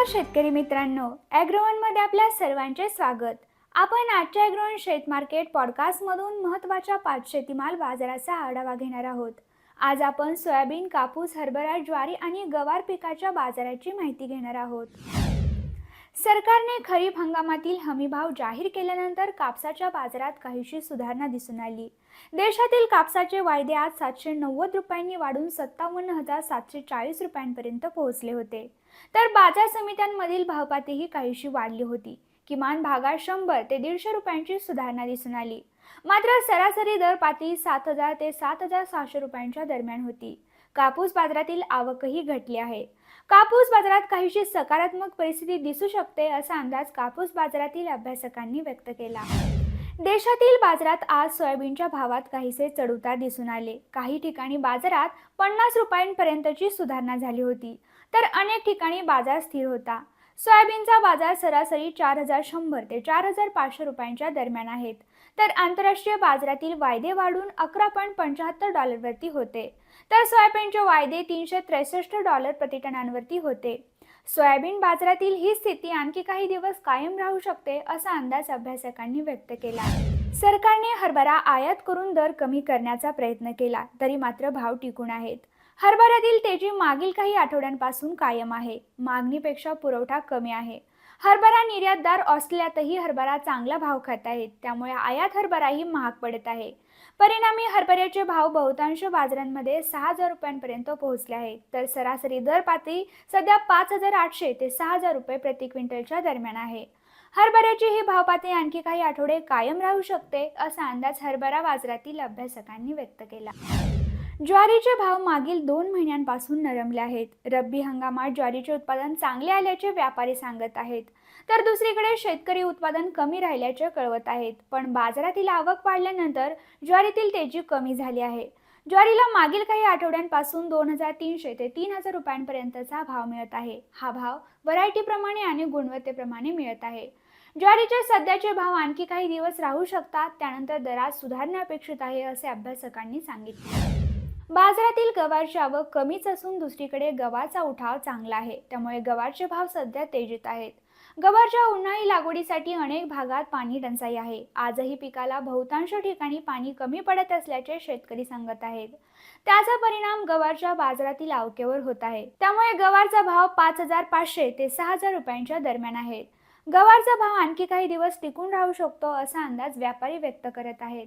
नमस्कार शेतकरी मित्रांनो. ॲग्रोवनमध्ये आपल्या सर्वांचे स्वागत. आपण आजच्या ॲग्रोवन शेत मार्केट पॉडकास्टमधून महत्त्वाच्या पाच शेतीमाल बाजाराचा आढावा घेणार आहोत. आज आपण सोयाबीन कापूस हरभरा ज्वारी आणि गवार पिकाच्या बाजाराची माहिती घेणार आहोत. सरकारने खरीप हंगामातील हमीभाव जाहीर केल्यानंतर कापसाच्या बाजारात काहीशी सुधारणा दिसून आली. देशातील कापसाचे वायदे आज सातशे नव्वद रुपयांनी वाढून सत्तावन्न हजार सातशे चाळीस रुपयांपर्यंत पोहोचले होते. तर बाजार समित्यांमधील भावपातीही काहीशी वाढली होती. किमान भागात शंभर ते दीडशे रुपयांची सुधारणा दिसून आली. मात्र सरासरी दर पातळी सात हजार ते सात हजार सहाशे रुपयांच्या दरम्यान होती. कापूस बाजारातील आवकही घटली आहे. कापूस बाजारात काहीशी सकारात्मक परिस्थिती दिसू शकते असा अंदाज कापूस बाजारातील अभ्यासकांनी व्यक्त केला. देशातील बाजारात आज सोयाबीनच्या भावात काहीसे चढउतार दिसून आले. काही ठिकाणी बाजारात पन्नास रुपयांपर्यंतची सुधारणा झाली होती. तर अनेक ठिकाणी बाजार स्थिर होता. सोयाबीनचा बाजार सरासरी चार हजार शंभर ते चार हजार पाचशे रुपयांच्या दरम्यान आहेत. तर आंतरराष्ट्रीय बाजारातील वायदे वाढून अकरा पॉईंट पंच्याहत्तर डॉलरवरती होते. तर सोयाबीनचे वायदे तीनशे त्रेसष्ट डॉलर प्रतिटनांवरती होते. सोयाबीन बाजारातील ही स्थिती आणखी काही दिवस कायम राहू शकते असा अंदाज अभ्यासकांनी व्यक्त केला. सरकारने हरभरा आयात करून दर कमी करण्याचा प्रयत्न केला तरी मात्र भाव टिकून आहेत. हरभऱ्यातील तेजी मागील काही आठवड्यांपासून कायम आहे. मागणीपेक्षा पुरवठा कमी आहे. हरभरा निर्यातदार ऑस्ट्रेलियातही हरभरा चांगला भाव खात आहेत. त्यामुळे आयात हरभराही महाग पडत आहे. परिणामी हरभऱ्याचे भाव बहुतांश बाजारांमध्ये सहा हजार रुपयांपर्यंत पोहोचले आहेत. तर सरासरी दर पातळी सध्या पाच हजार आठशे ते सहा हजार रुपये प्रति क्विंटलच्या दरम्यान आहे. हरभऱ्याची ही भाव पातळी आणखी काही आठवडे कायम राहू शकते असा अंदाज हरभरा बाजारातील अभ्यासकांनी व्यक्त केला. ज्वारीचे भाव मागील दोन महिन्यांपासून नरमले आहेत. रब्बी हंगामात ज्वारीचे उत्पादन चांगले आल्याचे व्यापारी सांगत आहेत. तर दुसरीकडे शेतकरी उत्पादन कमी राहिल्याचे कळवत आहेत. पण बाजारातील आवक वाढल्यानंतर ज्वारीतील तेजी कमी झाली आहे. ज्वारीला मागील काही आठवड्यांपासून दोन हजार तीनशे ते तीन हजार रुपयांपर्यंतचा भाव मिळत आहे. हा भाव व्हरायटीप्रमाणे आणि गुणवत्तेप्रमाणे मिळत आहे. ज्वारीचे सध्याचे भाव आणखी काही दिवस राहू शकतात. त्यानंतर दरात सुधारणा अपेक्षित आहे असे अभ्यासकांनी सांगितले. बाजारातील गव्हाची आवक कमीच असून दुसरीकडे गव्हाचा उठाव चांगला आहे. त्यामुळे गवारचे भाव सध्या तेजीत आहेत. गवारच्या उन्हाळी लागवडीसाठी अनेक भागात पाणी टंचाई आहे. आजही पिकाला बहुतांश ठिकाणी पाणी कमी पडत असल्याचे शेतकरी सांगत आहेत. त्याचा परिणाम गवारच्या बाजारातील आवकेवर होत आहे. त्यामुळे गवारचा भाव पाच हजार पाचशे ते सहा हजार रुपयांच्या दरम्यान आहे गवारचा भाव आणखी काही दिवस टिकून राहू शकतो असा अंदाज व्यापारी व्यक्त करत आहेत.